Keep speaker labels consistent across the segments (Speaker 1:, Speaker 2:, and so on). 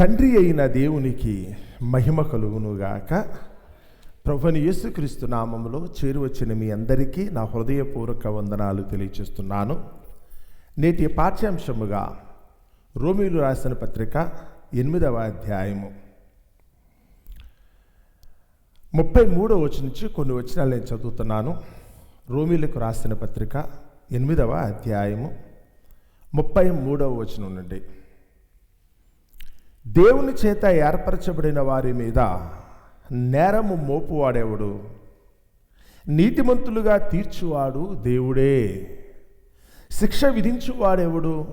Speaker 1: తండ్రి అయిన దేవునికి మహిమ కలుగునుగాక. ప్రభుని యేసుక్రీస్తు నామంలో చేరువచ్చిన మీ అందరికీ నా హృదయపూర్వక వందనాలు తెలియచేస్తున్నాను నేటి పాఠ్యాంశముగా రోమిలు రాసిన పత్రిక ఎనిమిదవ అధ్యాయము. ముప్పై మూడవ వచ్చి నుంచి కొన్ని వచనాలు నేను చదువుతున్నాను. రోమిలకు రాసిన పత్రిక ఎనిమిదవ అధ్యాయము ముప్పై మూడవ వచనం నుండి. దేవుని చేత ఏర్పరచబడిన వారి మీద నేరము మోపువాడెవడు? నీతిమంతులుగా తీర్చువాడు దేవుడే. శిక్ష విధించువాడెవడు?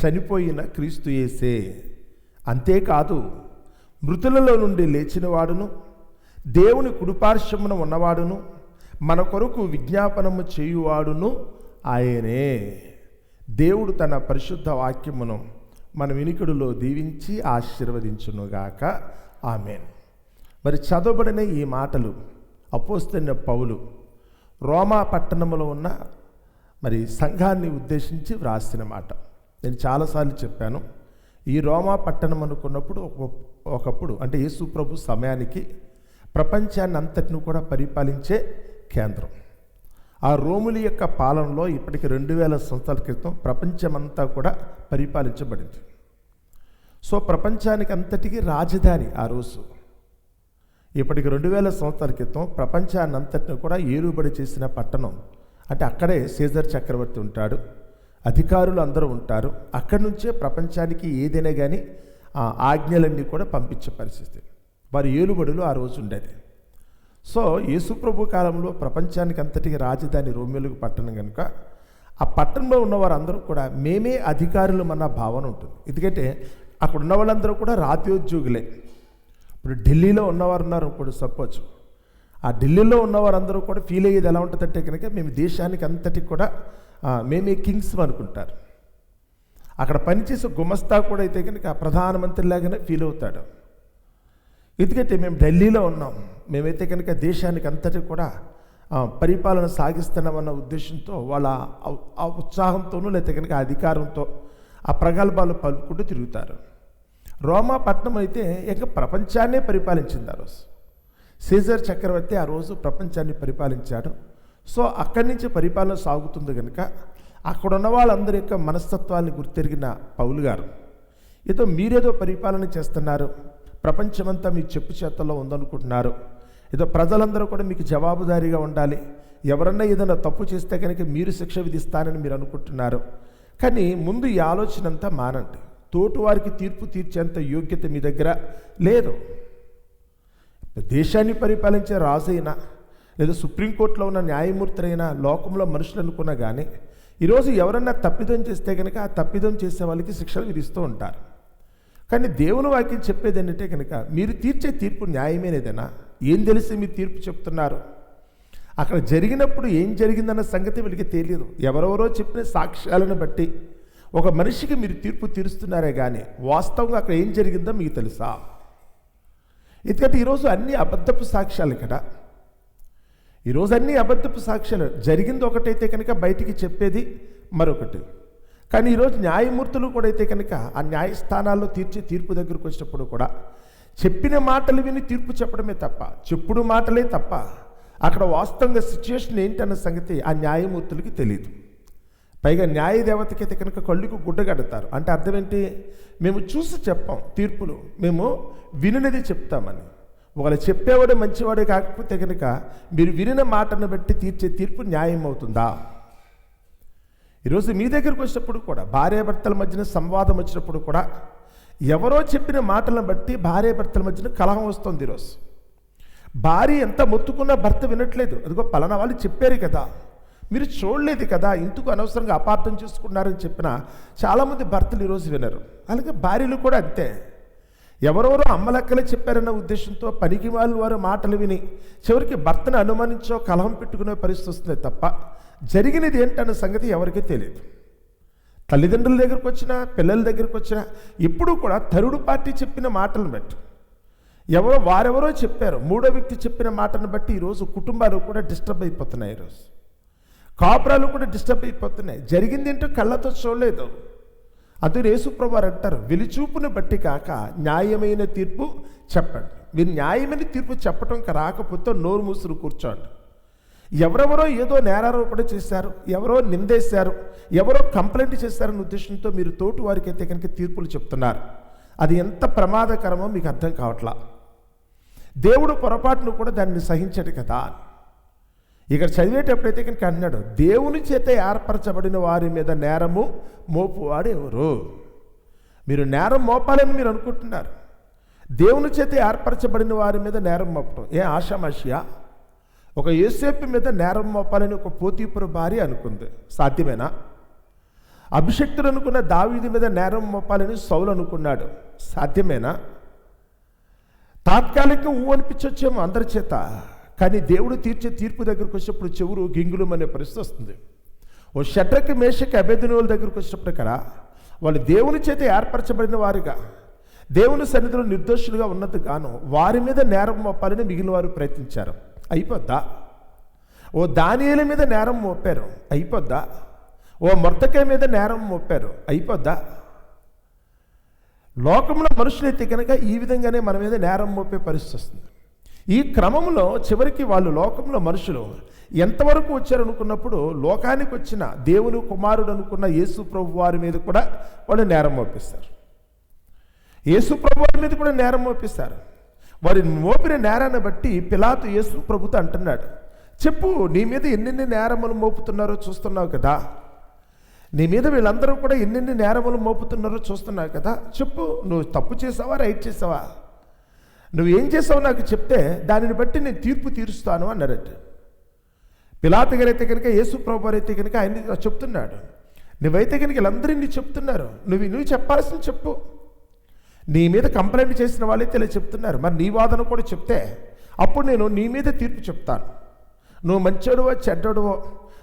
Speaker 1: చనిపోయిన క్రీస్తు యేసే. అంతేకాదు మృతులలో నుండి లేచినవాడును దేవుని కుడిపార్శ్వమున ఉన్నవాడును మన కొరకు విజ్ఞాపనము చేయువాడును ఆయనే. దేవుడు తన పరిశుద్ధ వాక్యమును మన వినికుడిలో దీవించి ఆశీర్వదించునుగాక. ఆమెన్. మరి చదవబడిన ఈ మాటలు అపోస్తున్న పౌలు రోమా పట్టణంలో ఉన్న మరి సంఘాన్ని ఉద్దేశించి వ్రాసిన మాట. నేను చాలాసార్లు చెప్పాను ఈ రోమా పట్టణం అనుకున్నప్పుడు ఒక- ఒకప్పుడు అంటే యేసు ప్రభు సమయానికి ప్రపంచాన్ని అంతటిని కూడా పరిపాలించే కేంద్రం. ఆ రోముల యొక్క పాలనలో ఇప్పటికి రెండు వేల సంవత్సరాల క్రితం ప్రపంచమంతా కూడా పరిపాలించబడింది. సో ప్రపంచానికి అంతటికి రాజధాని ఆ రోజు. ఇప్పటికి రెండు వేల సంవత్సరాల క్రితం ప్రపంచాన్ని అంతటిని కూడా ఏలుబడి చేసిన పట్టణం. అంటే అక్కడే సీజర్ చక్రవర్తి ఉంటాడు అధికారులు అందరూ ఉంటారు. అక్కడి నుంచే ప్రపంచానికి ఏదైనా కానీ ఆ ఆజ్ఞలన్నీ కూడా పంపించే పరిస్థితి. వారి ఏలుబడులు ఆ రోజు ఉండేది. సో యేసుప్రభు కాలంలో ప్రపంచానికి అంతటికి రాజధాని రోమిలకు పట్టణం కనుక ఆ పట్టణంలో ఉన్న వారందరూ కూడా మేమే అధికారులు అన్న భావన ఉంటుంది. ఎందుకంటే అక్కడ ఉన్న వాళ్ళందరూ కూడా రాత్యోద్యోగులే ఇప్పుడు ఢిల్లీలో ఉన్నవారు ఉన్నారు ఇప్పుడు సపోజ్. ఆ ఢిల్లీలో ఉన్నవారందరూ కూడా ఫీల్ అయ్యేది ఎలా ఉంటుందంటే కనుక మేము దేశానికి అంతటికి కూడా మేమే కింగ్స్ అనుకుంటారు. అక్కడ పనిచేసే గుమస్తా కూడా అయితే కనుక ప్రధానమంత్రిలాగానే ఫీల్ అవుతాడు. ఎందుకంటే మేము ఢిల్లీలో ఉన్నాం. మేమైతే కనుక దేశానికి అంతటి కూడా పరిపాలన సాగిస్తున్నామన్న ఉద్దేశంతో వాళ్ళ ఆ- ఉత్సాహంతోనూ లేకపోతే కనుక అధికారంతో ఆ ప్రగల్భాలు పలుకుంటూ తిరుగుతారు. రోమా పట్నం అయితే ఇక ప్రపంచాన్నే పరిపాలించింది ఆ రోజు. సీజర్ చక్రవర్తి ఆ రోజు ప్రపంచాన్ని పరిపాలించాడు. సో అక్కడి నుంచి పరిపాలన సాగుతుంది కనుక అక్కడ ఉన్న వాళ్ళందరి యొక్క మనస్తత్వాన్ని గుర్తెరిగిన పౌలు గారు ఏదో మీరేదో పరిపాలన చేస్తున్నారు ప్రపంచమంతా మీ చెప్పు చేతల్లో ఉందనుకుంటున్నారు ఏదో ప్రజలందరూ కూడా మీకు జవాబుదారీగా ఉండాలి. ఎవరన్నా ఏదైనా తప్పు చేస్తే కనుక మీరు శిక్ష విధిస్తానని మీరు అనుకుంటున్నారు. కానీ ముందు ఈ ఆలోచన అంతా మానండి. తోటివారికి తీర్పు తీర్చేంత యోగ్యత మీ దగ్గర లేదు. దేశాన్ని పరిపాలించే రాజైనా లేదా సుప్రీంకోర్టులో ఉన్న న్యాయమూర్తులైనా లోకంలో మనుషులు అనుకున్నా కానీ ఈరోజు ఎవరన్నా తప్పిదం చేస్తే కనుక ఆ తప్పిదం చేసే వాళ్ళకి శిక్షలు విధిస్తూ ఉంటారు. కానీ దేవుని వాక్యం చెప్పేది ఏంటంటే కనుక మీరు తీర్చే తీర్పు న్యాయమేనేదేనా ఏం తెలిసి మీరు తీర్పు చెప్తున్నారు? అక్కడ జరిగినప్పుడు ఏం జరిగిందన్న సంగతి వీళ్ళకి తెలియదు ఎవరెవరో చెప్పిన సాక్ష్యాలను బట్టి ఒక మనిషికి మీరు తీర్పు తీరుస్తున్నారే కానీ వాస్తవంగా అక్కడ ఏం జరిగిందో మీకు తెలుసా? ఎందుకంటే ఈరోజు అన్ని అబద్ధపు సాక్ష్యాలు కదా. ఈరోజు అన్ని అబద్ధపు సాక్ష్యాలు. జరిగింది ఒకటైతే కనుక బయటికి చెప్పేది మరొకటి. కానీ ఈరోజు న్యాయమూర్తులు కూడా అయితే కనుక ఆ న్యాయస్థానాల్లో తీర్చే తీర్పు దగ్గరకు వచ్చినప్పుడు కూడా చెప్పిన మాటలు విని తీర్పు చెప్పడమే తప్ప చెప్పుడు మాటలే తప్ప అక్కడ వాస్తవంగా సిచ్యుయేషన్ ఏంటన్న సంగతి ఆ న్యాయమూర్తులకి తెలియదు పైగా న్యాయ దేవతకి కనుక కళ్ళుకు గుడ్డ కడతారు. అంటే అర్థం ఏంటి? మేము చూసి చెప్పాం తీర్పులు. మేము వినినది చెప్తామని. ఒకవేళ చెప్పేవాడు మంచివాడే కాకపోతే కనుక మీరు వినిన మాటను బట్టి తీర్చే తీర్పు న్యాయం అవుతుందా? ఈరోజు మీ దగ్గరకు వచ్చినప్పుడు కూడా భార్యాభర్తల మధ్యన సంవాదం వచ్చినప్పుడు కూడా ఎవరో చెప్పిన మాటలను బట్టి భార్య భర్తల మధ్యన కలహం వస్తుంది ఈరోజు. భార్య ఎంత మొత్తుకున్నా భర్త వినట్లేదు. అదిగో పలానా వాళ్ళు చెప్పారు కదా. మీరు చూడలేదు కదా. ఇందుకు అనవసరంగా అపార్థం చేసుకున్నారని చెప్పిన చాలామంది భర్తలు ఈరోజు వినరు. అలాగే భార్యలు కూడా అంతే. ఎవరెవరో అమ్మలక్కలే చెప్పారన్న ఉద్దేశంతో పనికి వాళ్ళు వారు మాటలు విని చివరికి భర్తను అనుమానించో కలహం పెట్టుకునే పరిస్థితి వస్తుంది తప్ప జరిగినది ఏంటన్న సంగతి ఎవరికీ తెలియదు. తల్లిదండ్రుల దగ్గరకు వచ్చినా పిల్లల దగ్గరకు వచ్చినా ఇప్పుడు కూడా తరుడు పార్టీ చెప్పిన మాటలను బట్టి. ఎవరో వారెవరో చెప్పారు మూడో వ్యక్తి చెప్పిన మాటను బట్టి ఈరోజు కుటుంబాలు కూడా డిస్టర్బ్ అయిపోతున్నాయి ఈరోజు. కాపురాలు కూడా డిస్టర్బ్ అయిపోతున్నాయి. జరిగింది ఏంటో కళ్ళతో చూడలేదు. అది యేసుప్రభు అంటారు వెలిచూపుని బట్టి కాక న్యాయమైన తీర్పు చెప్పండి. మీరు న్యాయమైన తీర్పు చెప్పటం రాకపోతే నోరు మూసులు కూర్చోండి. ఎవరెవరో ఏదో నేరారోపణ చేశారు ఎవరో నిందేశారు ఎవరో కంప్లైంట్ చేశారన్న ఉద్దేశంతో మీరు తోటి వారికి అయితే కనుక తీర్పులు చెప్తున్నారు. అది ఎంత ప్రమాదకరమో మీకు అర్థం కావట్లా. దేవుడు పొరపాటును కూడా దాన్ని సహించడు కదా. ఇక్కడ చదివేటప్పుడైతే కనుక అన్నాడు దేవుని చేత ఏర్పరచబడిన వారి మీద నేరము మోపువాడు ఎవరు? మీరు నేరం మోపాలని మీరు అనుకుంటున్నారు. దేవుని చేత ఏర్పరచబడిన వారి మీద నేరం మోపడం ఏ ఆషామాషియా? ఒక ఏసేపు మీద నేరం మోపాలని ఒక పోతీపుర భార్య అనుకుంది. సాధ్యమేనా? అభిషక్తుడు అనుకున్న దావీది మీద నేరం మోపాలని సౌలు అనుకున్నాడు. సాధ్యమేనా? తాత్కాలికంగా ఊ అనిపించొచ్చేమో అందరి చేత కానీ దేవుడు తీర్చే తీర్పు దగ్గరకు వచ్చేప్పుడు చెవురు గింగులం అనే పరిస్థితి వస్తుంది. ఓ షట్రకి మేషకి అభ్యర్థినోల దగ్గరకు వచ్చినప్పుడు కదా వాళ్ళు దేవుని చేత ఏర్పరచబడిన వారుగా దేవుని సన్నిధిలో నిర్దోషులుగా ఉన్నది గాను వారి మీద నేరం మోపాలని మిగిలిన వారు ప్రయత్నించారు. అయిపోద్దా? ఓ దానియేల మీద నేరం మోపారు అయిపోద్దా? ఓ మొర్తకాయ మీద నేరం మోపారు అయిపోద్దా? లోకంలో మనుషులైతే కనుక ఈ విధంగానే మన మీద నేరం మోపే పరిస్థితి వస్తుంది. ఈ క్రమంలో చివరికి వాళ్ళు లోకంలో మనుషులు ఎంతవరకు వచ్చారనుకున్నప్పుడు లోకానికి వచ్చిన దేవుని కుమారుడు అనుకున్న యేసు ప్రభు వారి మీద కూడా వాళ్ళు నేరం మోపిస్తారు. యేసు ప్రభు వారి మీద కూడా నేరం మోపిస్తారు. వారి మోపిన నేరాన్ని బట్టి పిలాతు యేసు ప్రభుతో అంటున్నాడు. చెప్పు నీ మీద ఎన్నెన్ని నేరములు మోపుతున్నారో చూస్తున్నావు కదా? నీ మీద వీళ్ళందరూ కూడా ఎన్నెన్ని నేరములు మోపుతున్నారో చూస్తున్నావు కదా? చెప్పు నువ్వు తప్పు చేసావా రైట్ చేసావా? నువ్వు ఏం చేసావు నాకు చెప్తే దానిని బట్టి నేను తీర్పు తీరుస్తాను అన్నారట. పిలాత గారైతే కనుక యేసు ప్రభు అయితే కనుక ఆయన చెప్తున్నాడు. నువ్వైతే కనుక వీళ్ళందరినీ చెప్తున్నారు. నువ్వు నువ్వు చెప్పాల్సింది చెప్పు. నీ మీద కంప్లైంట్ చేసిన వాళ్ళే తెలియ చెప్తున్నారు మరి నీ వాదన కూడా చెప్తే అప్పుడు నేను నీ మీద తీర్పు చెప్తాను. నువ్వు మంచోడువో చెడ్డడువో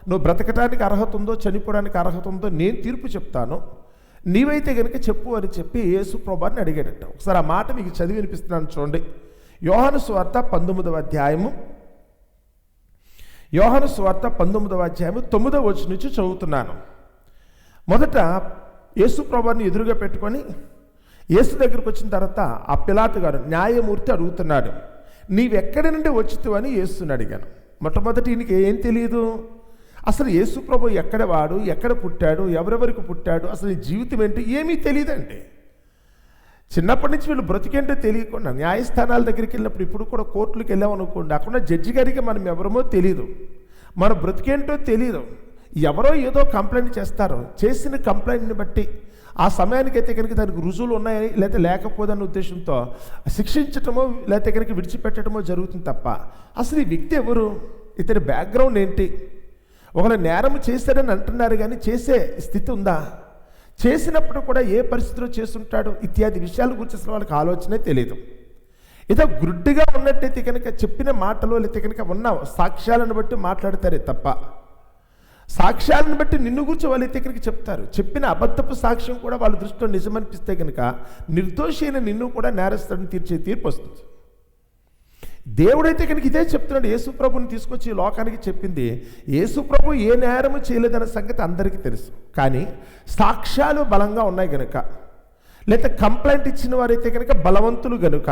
Speaker 1: నువ్వు బ్రతకటానికి అర్హత ఉందో చనిపోవడానికి అర్హత ఉందో నేను తీర్పు చెప్తాను. నీవైతే కనుక చెప్పు అని చెప్పి యేసు ప్రభాని అడిగాడట. ఒకసారి ఆ మాట మీకు చదివి వినిపిస్తున్నాను చూడండి. యోహాను స్వార్త పంతొమ్మిదవ అధ్యాయము. యోహాను స్వార్త పంతొమ్మిదవ అధ్యాయము తొమ్మిదవ వచ్చి నుంచి చదువుతున్నాను. మొదట యేసు ప్రభాని ఎదురుగా పెట్టుకొని యేసు దగ్గరికి వచ్చిన తర్వాత ఆ పిలాతు గారు న్యాయమూర్తి అడుగుతున్నాడు నీవెక్కడి నుండి వచ్చితువని యేసుని అడిగాను. మొట్టమొదటి ఈయనకి ఏం తెలియదు అసలు యేసు ప్రభు ఎక్కడ వాడు ఎక్కడ పుట్టాడు ఎవరెవరికి పుట్టాడు అసలు జీవితం ఏంటి ఏమీ తెలియదండి చిన్నప్పటి నుంచి వీళ్ళు బ్రతికేంటో తెలియకుండా న్యాయస్థానాల దగ్గరికి వెళ్ళినప్పుడు ఇప్పుడు కూడా కోర్టులకు వెళ్ళామనుకోండి అక్కడ జడ్జి గారికి మనం ఎవరమో తెలియదు మన బ్రతికేంటో తెలియదు ఎవరో ఏదో కంప్లైంట్ చేస్తారు. చేసిన కంప్లైంట్ని బట్టి ఆ సమయానికి అయితే కనుక దానికి రుజువులు ఉన్నాయి లేకపోతే లేకపోదన్న ఉద్దేశంతో శిక్షించటమో లేకపోతే కనుక విడిచిపెట్టడమో జరుగుతుంది తప్ప అసలు ఈ వ్యక్తి ఎవరు? ఇతని బ్యాక్గ్రౌండ్ ఏంటి? ఒకవేళ నేరం చేశాడని అంటున్నారు కానీ చేసే స్థితి ఉందా? చేసినప్పుడు కూడా ఏ పరిస్థితిలో చేస్తుంటాడు? ఇత్యాది విషయాల గురించి అసలు వాళ్ళకి ఆలోచనే తెలియదు ఏదో గుడ్డిగా ఉన్నట్టయితే కనుక చెప్పిన మాటలు లేకపోతే కనుక ఉన్న సాక్ష్యాలను బట్టి మాట్లాడతారే తప్ప సాక్ష్యాలను బట్టి నిన్ను గురించి వాళ్ళు అయితే కనుక చెప్తారు. చెప్పిన అబద్ధపు సాక్ష్యం కూడా వాళ్ళ దృష్టిలో నిజమనిపిస్తే కనుక నిర్దోషి అయిన నిన్ను కూడా నేరస్తుడిని తీర్చే తీర్పు వస్తుంది. దేవుడైతే కనుక ఇదే చెప్తున్నాడు. యేసుప్రభుని తీసుకొచ్చి ఈ లోకానికి చెప్పింది యేసుప్రభు ఏ నేరము చేయలేదన్న సంగతి అందరికీ తెలుసు. కానీ సాక్ష్యాలు బలంగా ఉన్నాయి కనుక లేదా కంప్లైంట్ ఇచ్చిన వారైతే కనుక బలవంతులు కనుక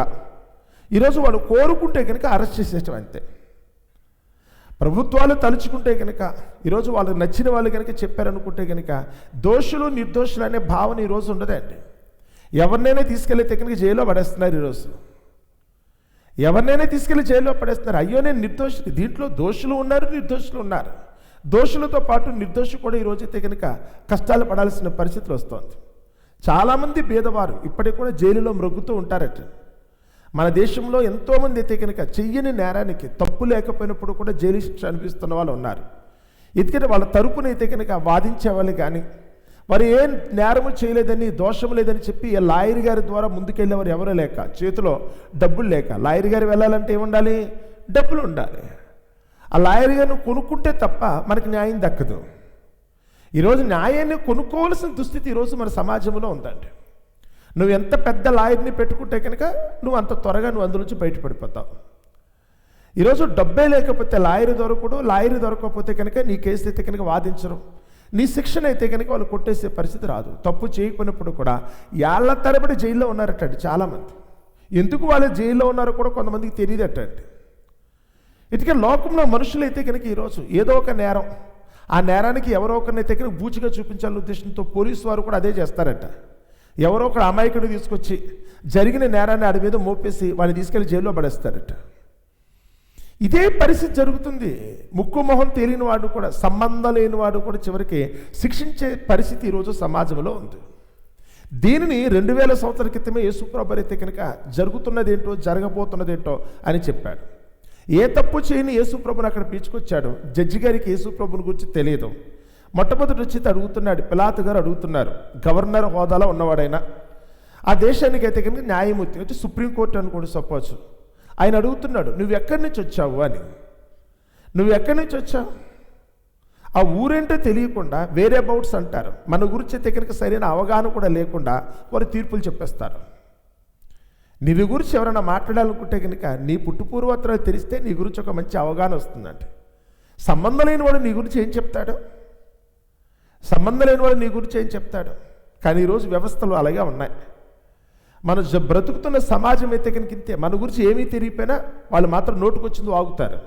Speaker 1: ఈరోజు వాళ్ళు కోరుకుంటే కనుక అరెస్ట్ చేసేటం అంతే. ప్రభుత్వాలు తలుచుకుంటే కనుక ఈరోజు వాళ్ళకి నచ్చిన వాళ్ళు కనుక చెప్పారనుకుంటే కనుక దోషులు నిర్దోషులు అనే భావన ఈరోజు ఉండదండి ఎవరినైనా తీసుకెళ్ళి కనుక జైల్లో పడేస్తున్నారు ఈరోజు ఎవరినైనా తీసుకెళ్ళి జైల్లో పడేస్తున్నారు. అయ్యో నేను నిర్దోషి దీంట్లో దోషులు ఉన్నారు నిర్దోషులు ఉన్నారు. దోషులతో పాటు నిర్దోషి కూడా ఈ అయితే కనుక కష్టాలు పడాల్సిన పరిస్థితులు వస్తుంది. చాలామంది పేదవారు ఇప్పటికి కూడా జైలులో మ్రొగ్గుతూ ఉంటారట. మన దేశంలో ఎంతోమంది అయితే కనుక చెయ్యని నేరానికి తప్పు లేకపోయినప్పుడు కూడా జైలు శిక్ష అనిపిస్తున్న వాళ్ళు ఉన్నారు. ఎందుకంటే వాళ్ళ తరపున అయితే కనుక వాదించేవాళ్ళు కానీ వారు ఏం నేరము చేయలేదని దోషం లేదని చెప్పి లాయర్ గారి ద్వారా ముందుకెళ్ళేవారు ఎవరూ లేక చేతిలో డబ్బులు లేక. లాయర్ గారు వెళ్ళాలంటే ఏముండాలి? డబ్బులు ఉండాలి. ఆ లాయర్ గారిని కొనుక్కుంటే తప్ప మనకి న్యాయం దక్కదు. ఈరోజు న్యాయాన్ని కొనుక్కోవాల్సిన దుస్థితి ఈరోజు మన సమాజంలో ఉందండి. నువ్వు ఎంత పెద్ద లాయర్ని పెట్టుకుంటే కనుక నువ్వు అంత త్వరగా నువ్వు అందులోంచి బయటపడిపోతావు. ఈరోజు డబ్బే లేకపోతే లాయర్ దొరకడు లాయర్ దొరకకపోతే కనుక నీ కేసు అయితే కనుక వాదించరు. నీ శిక్షణ అయితే కనుక వాళ్ళు కొట్టేసే పరిస్థితి రాదు. తప్పు చేయకున్నప్పుడు కూడా ఏళ్ళ తరబడి జైల్లో ఉన్నారటండి చాలామంది. ఎందుకు వాళ్ళు జైల్లో ఉన్నారో కూడా కొంతమందికి తెలియదటండి. ఇటుకే లోకంలో మనుషులు అయితే కనుక ఈరోజు ఏదో ఒక నేరం. ఆ నేరానికి ఎవరో ఒకరినైతే కనుక బూచిగా చూపించాలనే ఉద్దేశంతో పోలీసు వారు కూడా అదే చేస్తారట. ఎవరో ఒక అమాయకుడు తీసుకొచ్చి జరిగిన నేరాన్ని ఆడి మీద మోపేసి వాడిని తీసుకెళ్ళి జైల్లో పడేస్తారట. ఇదే పరిస్థితి జరుగుతుంది. ముక్కు మొహం తేలిన వాడు కూడా సంబంధం లేని వాడు కూడా చివరికి శిక్షించే పరిస్థితి ఈరోజు సమాజంలో ఉంది. దీనిని రెండు వేల సంవత్సరాల క్రితమే యేసుప్రభరైతే అయితే కనుక జరుగుతున్నదేంటో జరగబోతున్నదేంటో అని చెప్పాడు. ఏ తప్పు చేయని యేసుప్రభుని అక్కడ పీచుకొచ్చాడు జడ్జి గారికి యేసుప్రభుని గురించి తెలియదు. మొట్టమొదటి వచ్చి అడుగుతున్నాడు పిలాత్ గారు అడుగుతున్నారు గవర్నర్ హోదాలో ఉన్నవాడైనా. ఆ దేశానికి అయితే కనుక న్యాయమూర్తి అంటే సుప్రీంకోర్టు అనుకోండి సపోజ్ ఆయన అడుగుతున్నాడు నువ్వు ఎక్కడి నుంచి వచ్చావు? అని. నువ్వు ఎక్కడి నుంచి వచ్చావు? ఆ ఊరేంటో తెలియకుండా వేరే అబౌట్స్ అంటారు. మన గురించి అయితే కనుక సరైన అవగాహన కూడా లేకుండా వారు తీర్పులు చెప్పేస్తారు. నీ గురించి ఎవరైనా మాట్లాడాలనుకుంటే కనుక నీ పుట్టుపూర్వోత్తరాలు తెలిస్తే నీ గురించి ఒక మంచి అవగాహన వస్తుందండి సంబంధం లేని వాడు నీ గురించి ఏం చెప్తాడు? సంబంధం లేని వాడు నీ గురించి ఏం చెప్తాడు? కానీ ఈరోజు వ్యవస్థలు అలాగే ఉన్నాయి. మన బ్రతుకుతున్న సమాజం అయితే కనుక ఇంతే. మన గురించి ఏమీ తెలియపోయినా వాళ్ళు మాత్రం నోటుకొచ్చింది వాగుతారు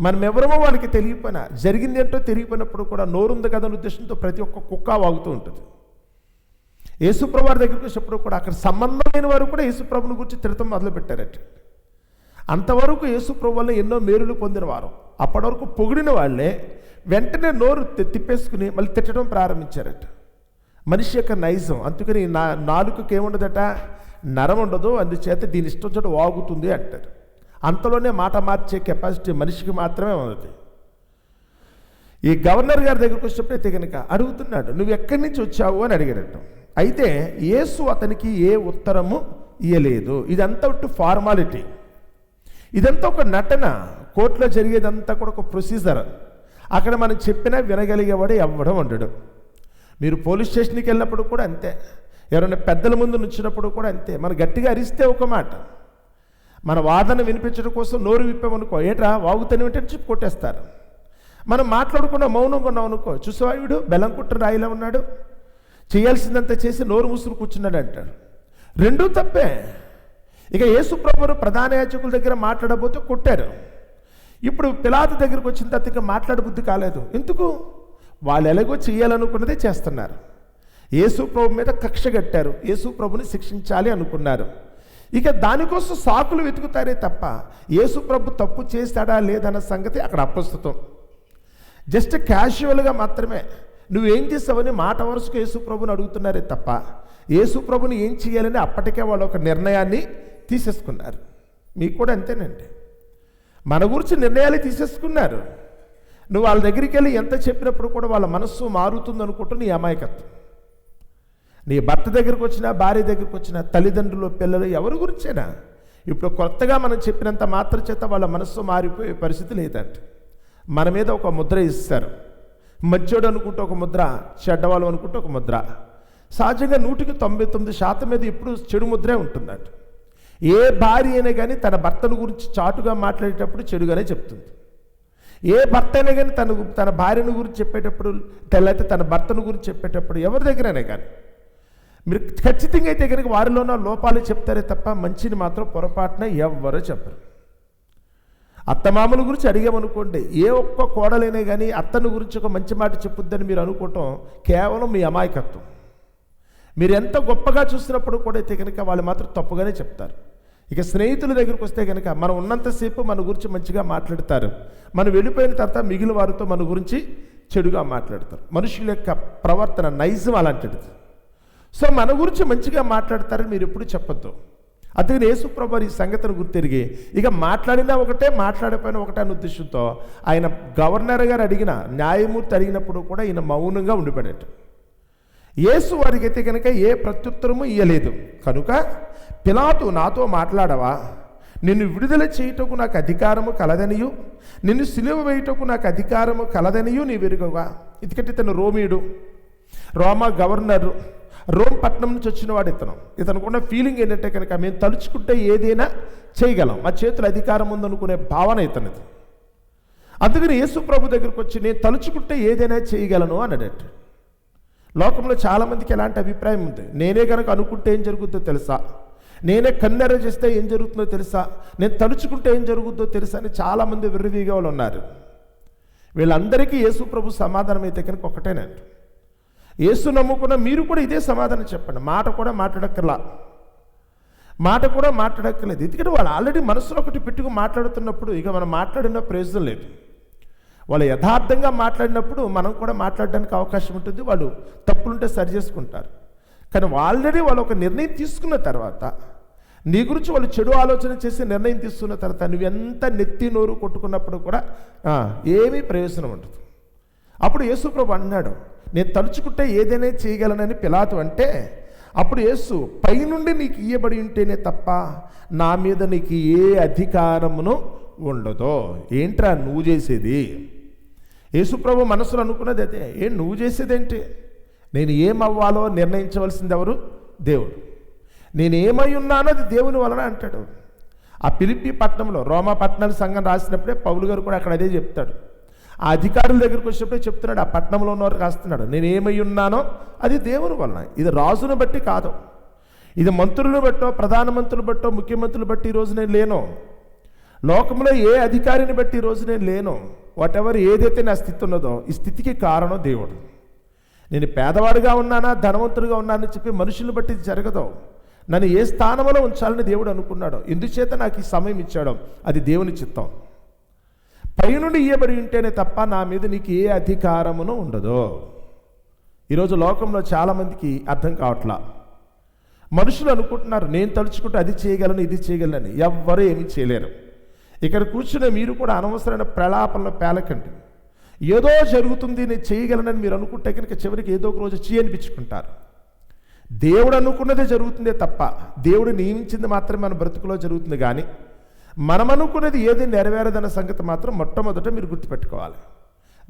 Speaker 1: మనం ఎవరమో వాళ్ళకి తెలియపోయినా జరిగింది ఏంటో తెలియపోయినప్పుడు కూడా నోరుంది కదా అనే ఉద్దేశంతో ప్రతి ఒక్క కుక్క వాగుతూ ఉంటుంది. యేసుప్రభు వారి దగ్గరికి వచ్చినప్పుడు కూడా అక్కడ సంబంధమైన వారు కూడా యేసుప్రభుని గురించి తిడతం మొదలుపెట్టారట. అంతవరకు యేసుప్రభు వల్ల ఎన్నో మేలులు పొందిన వారు. అప్పటివరకు పొగిడిన వాళ్ళే. వెంటనే నోరు తిప్పేసుకుని మళ్ళీ తిట్టడం ప్రారంభించారట. మనిషి యొక్క నైజం. అందుకని నా నాలుకకి ఏముండదట నరం ఉండదు. అందుచేత దీని ఇష్టం చోట వాగుతుంది అంటారు. అంతలోనే మాట మార్చే కెపాసిటీ మనిషికి మాత్రమే ఉన్నది. ఈ గవర్నర్ గారి దగ్గరికి వచ్చినప్పుడు అయితే కనుక అడుగుతున్నాడు నువ్వు ఎక్కడి నుంచి వచ్చావు? అని అడిగాడట అయితే యేసు అతనికి ఏ ఉత్తరము ఇయ్యలేదు. ఇదంతా ఒట్టు ఫార్మాలిటీ. ఇదంతా ఒక నటన. కోర్టులో జరిగేదంతా కూడా ఒక ప్రొసీజర్. అక్కడ మనం చెప్పినా వినగలిగేవాడు ఎవ్వడం ఉండడు. మీరు పోలీస్ స్టేషన్కి వెళ్ళినప్పుడు కూడా అంతే. ఎవరైనా పెద్దల ముందు నుంచినప్పుడు కూడా అంతే. మనం గట్టిగా అరిస్తే ఒక మాట. మన వాదన వినిపించడం కోసం నోరు విప్పామనుకో ఏట్రా వాగుతూనే ఉంటే చెప్పి కొట్టేస్తారు. మనం మాట్లాడకుండా మౌనంగా ఉన్నాం అనుకో చూసావా వీడు? బెల్లం రాయిలా ఉన్నాడు. చేయాల్సిందంతా చేసి నోరు మూసులు కూర్చున్నాడు అంటాడు రెండూ తప్పే. ఇక యేసుప్రభువు ప్రధాన యాచకుల దగ్గర మాట్లాడబోతే కొట్టారు. ఇప్పుడు పిలాతు దగ్గరికి వచ్చిన తర్వాత ఇక మాట్లాడబుద్ధి కాలేదు. ఎందుకు? వాళ్ళు ఎలాగో చేయాలనుకున్నదే చేస్తున్నారు. యేసు ప్రభు మీద కక్ష కట్టారు. యేసు ప్రభుని శిక్షించాలి అనుకున్నారు. ఇక దానికోసం సాకులు వెతుకుతారే తప్ప యేసు ప్రభు తప్పు చేస్తాడా లేదన్న సంగతి అక్కడ అప్రస్తుతం. జస్ట్ క్యాషువల్గా మాత్రమే నువ్వేం చేసావని మాట వరుసకు యేసు ప్రభుని అడుగుతున్నారే తప్ప యేసు ప్రభుని ఏం చేయాలని అప్పటికే వాళ్ళు ఒక నిర్ణయాన్ని తీసేసుకున్నారు. మీకు కూడా అంతేనండి. మన గురించి నిర్ణయాలు తీసేసుకున్నారు. నువ్వు వాళ్ళ దగ్గరికి వెళ్ళి ఎంత చెప్పినప్పుడు కూడా వాళ్ళ మనస్సు మారుతుంది అనుకుంటూ నీ అమాయకత్వం. నీ భర్త దగ్గరకు వచ్చినా భార్య దగ్గరకు వచ్చినా తల్లిదండ్రులు పిల్లలు ఎవరి గురించేనా ఇప్పుడు కొత్తగా మనం చెప్పినంత మాత్ర చేత వాళ్ళ మనస్సు మారిపోయే పరిస్థితి లేదంట. మన మీద ఒక ముద్ర ఇస్తారు. మంచోడు అనుకుంటే ఒక ముద్ర చెడ్డవాళ్ళు అనుకుంటే ఒక ముద్ర. సహజంగా నూటికి తొంభై తొమ్మిది శాతం మీద ఇప్పుడు చెడు ముద్రే ఉంటుందంట. ఏ భార్య అయినా కానీ తన భర్తను గురించి చాటుగా మాట్లాడేటప్పుడు చెడుగానే చెప్తుంది. ఏ భర్త అయినా కానీ తన తన భార్యను గురించి చెప్పేటప్పుడు తెల్లైతే తన భర్తను గురించి చెప్పేటప్పుడు ఎవరి దగ్గరైనా కానీ మీరు ఖచ్చితంగా అయితే కనుక వారిలోన లోపాలు చెప్తారే తప్ప మంచిని మాత్రం పొరపాటున ఎవ్వరూ చెప్పరు. అత్తమామల గురించి అడిగామనుకోండి ఏ ఒక్క కోడలైనా కానీ అత్తను గురించి ఒక మంచి మాట చెప్పుద్దని మీరు అనుకోవటం కేవలం మీ అమాయకత్వం. మీరు ఎంత గొప్పగా చూసినప్పుడు కూడా అయితే కనుక వాళ్ళు మాత్రం తప్పుగానే చెప్తారు. ఇక స్నేహితుల దగ్గరికి వస్తే కనుక మనం ఉన్నంతసేపు మన గురించి మంచిగా మాట్లాడతారు. మనం వెళ్ళిపోయిన తర్వాత మిగిలిన వారితో మన గురించి చెడుగా మాట్లాడతారు. మనుషుల యొక్క ప్రవర్తన నైజం అలాంటిది. సో మన గురించి మంచిగా మాట్లాడతారని మీరు ఎప్పుడు చెప్పొద్దు. అందుకని యేసుప్రభు ఈ సంగతిని గుర్తిరిగి ఇక మాట్లాడినా ఒకటే మాట్లాడపోయినా ఒకటే అనే ఉద్దేశంతో ఆయన గవర్నర్ గారు అడిగిన న్యాయమూర్తి అడిగినప్పుడు కూడా ఈయన మౌనంగా ఉండిపడేట. యేసు వారికి అయితే కనుక ఏ ప్రత్యుత్తరము ఇయ్యలేదు. కనుక పిలాతు నాతో మాట్లాడవా? నిన్ను విడుదల చేయుటకు నాకు అధికారము కలదనియు. నిన్ను సిలువ వేయుటకు నాకు అధికారము కలదనియు నీ వెరుగవా ఎందుకంటే ఇతను రోమీయుడు రోమా గవర్నరు. రోమ్ పట్టణం నుంచి వచ్చినవాడు ఇతను ఇతను. ఇతనుకున్న ఫీలింగ్ ఏంటంటే కనుక మేము తలుచుకుంటే ఏదైనా చేయగలం. మా చేతులు అధికారం ఉందనుకునే భావన ఇతనిది. అందుకని యేసు ప్రభు దగ్గరికి వచ్చి నేను తలుచుకుంటే ఏదైనా చేయగలను అన్నట్టు లోకంలో చాలామందికి ఎలాంటి అభిప్రాయం ఉంది? నేనే కనుక అనుకుంటే ఏం జరుగుతుందో తెలుసా? నేనే కన్నెర చేస్తే ఏం జరుగుతుందో తెలుసా? నేను తలుచుకుంటే ఏం జరుగుతుందో తెలుసా అని చాలామంది విర్రవీగా వాళ్ళు ఉన్నారు. వీళ్ళందరికీ యేసు ప్రభు సమాధానం అయితే కనుక ఒకటేనండి. యేసు నమ్ముకున్న మీరు కూడా ఇదే సమాధానం చెప్పండి. మాట కూడా మాట్లాడక్కర్లా. మాట కూడా మాట్లాడక్కర్లేదు. ఎందుకంటే వాళ్ళు ఆల్రెడీ మనసులో ఒకటి పెట్టుకు మాట్లాడుతున్నప్పుడు ఇక మనం మాట్లాడిన ప్రయోజనం లేదు. వాళ్ళు యథార్థంగా మాట్లాడినప్పుడు మనం కూడా మాట్లాడడానికి అవకాశం ఉంటుంది. వాళ్ళు తప్పులుంటే సరి చేసుకుంటారు. కానీ ఆల్రెడీ వాళ్ళు ఒక నిర్ణయం తీసుకున్న తర్వాత నీ గురించి వాళ్ళు చెడు ఆలోచన చేసి నిర్ణయం తీసుకున్న తర్వాత నువ్వు ఎంత నెత్తి నోరు కొట్టుకున్నప్పుడు కూడా ఏమీ ప్రయోజనం ఉండదు. అప్పుడు యేసుప్రభు అన్నాడు నేను తలుచుకుంటే ఏదైనా చేయగలనని పిలాతు అంటే అప్పుడు యేసు పైనుండి నీకు ఇయ్యబడి ఉంటేనే తప్ప నా మీద నీకు ఏ అధికారమును ఉండదో. ఏంట్రా నువ్వు చేసేది? యేసుప్రభు మనసులో అనుకున్నది అదే. ఏం నువ్వు చేసేదేంటి? నేను ఏమవ్వాలో నిర్ణయించవలసింది ఎవరు దేవుడు. నేను ఏమై ఉన్నానో అది దేవుని వలన అంటాడు. ఆ పిలిపి పట్టణంలో రోమా పట్టణాల సంఘం రాసినప్పుడే పౌలు గారు కూడా అక్కడ అదే చెప్తాడు. ఆ అధికారుల దగ్గరికి వచ్చినప్పుడే చెప్తున్నాడు ఆ పట్టణంలో ఉన్నవారు రాస్తున్నాడు. నేను ఏమై ఉన్నానో అది దేవుని వలన. ఇది రాజును బట్టి కాదు. ఇది మంత్రులను బట్టో ప్రధానమంత్రులు బట్టో ముఖ్యమంత్రులు బట్టి ఈరోజు నేను లేను. లోకంలో ఏ అధికారిని బట్టి ఈరోజు నేను లేను. వాట్ ఎవర్ ఏదైతే నా స్థితి ఉన్నదో ఈ స్థితికి కారణం దేవుడు. నేను పేదవాడిగా ఉన్నానా ధనవంతుడిగా ఉన్నానని చెప్పి మనుషులను బట్టి ఇది జరగదు. నన్ను ఏ స్థానంలో ఉంచాలని దేవుడు అనుకున్నాడో ఎందుచేత నాకు ఈ సమయం ఇచ్చాడో అది దేవుని చిత్తం. పైనుండి ఇయ్యబడి ఉంటేనే తప్ప నా మీద నీకు ఏ అధికారమును ఉండదు. ఈరోజు లోకంలో చాలామందికి అర్థం కావట్లా. మనుషులు అనుకుంటున్నారు నేను తలుచుకుంటే అది చేయగలను ఇది చేయగలను ఎవ్వరూ ఏమీ చేయలేరు. ఇక్కడ కూర్చునే మీరు కూడా అనవసరమైన ప్రలాపనలో పేలకండి. ఏదో జరుగుతుంది నేను చేయగలనని మీరు అనుకుంటే కనుక చివరికి ఏదో ఒక రోజు చేయనిపించుకుంటారు దేవుడు అనుకున్నదే జరుగుతుందే తప్ప దేవుడు నియమించింది మాత్రమే మన బ్రతుకులో జరుగుతుంది కానీ మనం అనుకున్నది ఏది నెరవేరదన్న సంగతి మాత్రం మొట్టమొదట మీరు గుర్తుపెట్టుకోవాలి.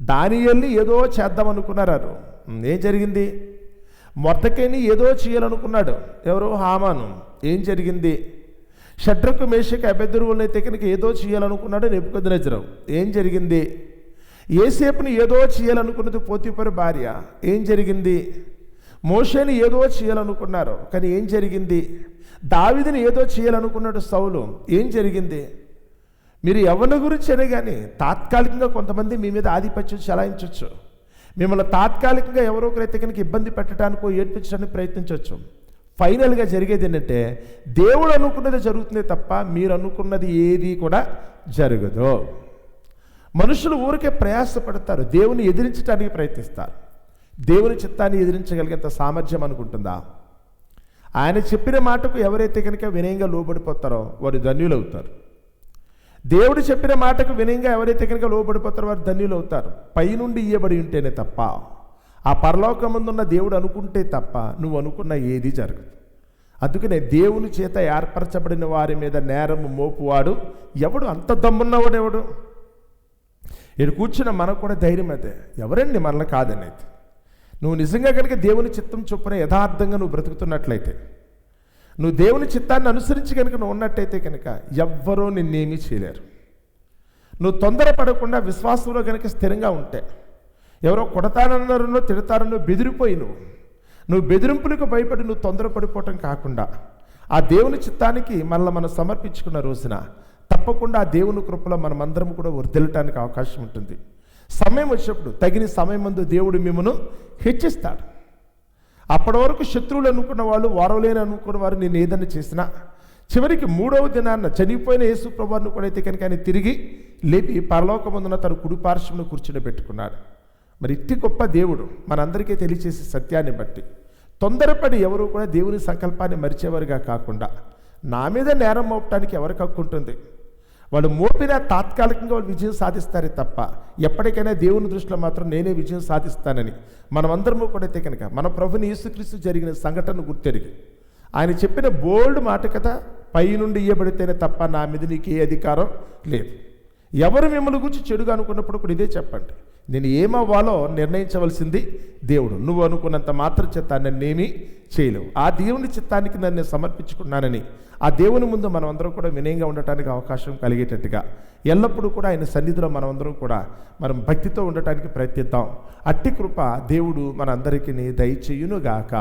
Speaker 1: దాని వెళ్ళి ఏదో చేద్దాం అనుకున్నారు ఏం జరిగింది? మొట్టకైని ఏదో చేయాలనుకున్నాడు. ఎవరు హామాను. ఏం జరిగింది? షడ్రకు మేషకి అభ్యర్థులైతే కనుక ఏదో చేయాలనుకున్నాడు నెప్పుకొద్దునజరం ఏం జరిగింది? ఏసేపుని ఏదో చేయాలనుకున్నది పోతిపరి భార్య. ఏం జరిగింది? మోషేని ఏదో చేయాలనుకున్నారు. కానీ ఏం జరిగింది? దావిదిని ఏదో చేయాలనుకున్నాడు సౌలు. ఏం జరిగింది? మీరు ఎవరి గురించి అనే కానీ తాత్కాలికంగా కొంతమంది మీ మీద ఆధిపత్యం చలాయించవచ్చు మిమ్మల్ని తాత్కాలికంగా ఎవరో ఒకరైతే కనుక ఇబ్బంది పెట్టడానికో ఏడ్పించడానికి ప్రయత్నించవచ్చు ఫైనల్గా జరిగేది ఏంటంటే దేవుడు అనుకున్నది జరుగుతుంది తప్ప మీరు అనుకున్నది ఏది కూడా జరగదు. మనుషులు ఊరికే ప్రయాసపడతారు దేవుని ఎదిరించడానికి ప్రయత్నిస్తారు. దేవుని చిత్తాన్ని ఎదిరించగలిగేంత సామర్థ్యం అనుకుంటుందా ఆయన చెప్పిన మాటకు ఎవరైతే కనుక వినయంగా లోబడిపోతారో వారు ధన్యులవుతారు. దేవుడు చెప్పిన మాటకు వినయంగా ఎవరైతే కనుక లోబడిపోతారో వారు ధన్యులు అవుతారు పైనుండి ఇయ్యబడి ఉంటేనే తప్ప. ఆ పరలోకముందున్న దేవుడు అనుకుంటే తప్ప నువ్వు అనుకున్న ఏది జరగదు. అందుకనే దేవుని చేత ఏర్పరచబడిన వారి మీద నేరము మోపువాడు ఎవడు? అంత దమ్మున్నవాడు ఎవడు? ఇక్కడ కూర్చున్న మనకు కూడా ధైర్యం అదే. ఎవరండి మనల్ని కాదనేది? నువ్వు నిజంగా కనుక దేవుని చిత్తం చొప్పున యథార్థంగా నువ్వు బ్రతుకుతున్నట్లయితే నువ్వు దేవుని చిత్తాన్ని అనుసరించి కనుక నువ్వు ఉన్నట్టయితే కనుక ఎవ్వరూ నిన్నేమీ చేయలేరు. నువ్వు తొందరపడకుండా విశ్వాసంలో కనుక స్థిరంగా ఉంటే ఎవరో కొడతానన్నారనో తిడతారనో బెదిరిపోయి నువ్వు నువ్వు బెదిరింపులకు భయపడి నువ్వు తొందరపడిపోవటం కాకుండా ఆ దేవుని చిత్తానికి మనల్ని మనం సమర్పించుకున్న రోజున తప్పకుండా ఆ దేవుని కృపలో మనమందరం కూడా వర్దిల్లటానికి అవకాశం ఉంటుంది. సమయం వచ్చినప్పుడు తగిన సమయం ముందు దేవుడు మిమ్మను హెచ్చిస్తాడు. అప్పటి వరకు శత్రువులు అనుకున్న వాళ్ళు వారవలేని అనుకున్న వారు నేను ఏదైనా చేసినా చివరికి మూడవ దినాన్న చనిపోయిన యేసు ప్రభువారిని కూడా అయితే కనుక ఆయన తిరిగి లేపి పరలోకమందున తన కుడిపార్శ్వను కూర్చుని పెట్టుకున్నాడు. మరి ఇట్టి గొప్ప దేవుడు మనందరికీ తెలియచేసే సత్యాన్ని బట్టి తొందరపడి ఎవరు కూడా దేవుని సంకల్పాన్ని మరిచేవారుగా కాకుండా నా మీద నేరం మోపటానికి ఎవరికి హక్కు ఉంటుంది? వాళ్ళు మోపిన తాత్కాలికంగా వాళ్ళు విజయం సాధిస్తారే తప్ప ఎప్పటికైనా దేవుని దృష్టిలో మాత్రం నేనే విజయం సాధిస్తానని మనమందరము కూడా అయితే కనుక. మన ప్రభుని యేసుక్రీస్తు జరిగిన సంఘటన గుర్తెరిగి ఆయన చెప్పిన బోల్డ్ మాట కదా పై నుండి ఇయ్యబడితేనే తప్ప నా మీద నీకు ఏ అధికారం లేదు. ఎవరు మిమ్మల్ని గురించి చెడుగా అనుకున్నప్పుడు కూడా ఇదే చెప్పండి. నేను ఏమవ్వాలో నిర్ణయించవలసింది దేవుడు. నువ్వు అనుకున్నంత మాత్ర చిత్తాన్ని నన్నేమీ చేయలేవు. ఆ దేవుని చిత్తానికి నన్ను సమర్పించుకున్నానని. ఆ దేవుని ముందు మనం అందరం కూడా వినయంగా ఉండటానికి అవకాశం కలిగేటట్టుగా. ఎల్లప్పుడూ కూడా ఆయన సన్నిధిలో మనం అందరం కూడా మనం భక్తితో ఉండటానికి ప్రయత్నిద్దాం. అట్టి కృప దేవుడు మనందరికీ దయచేయునుగాక.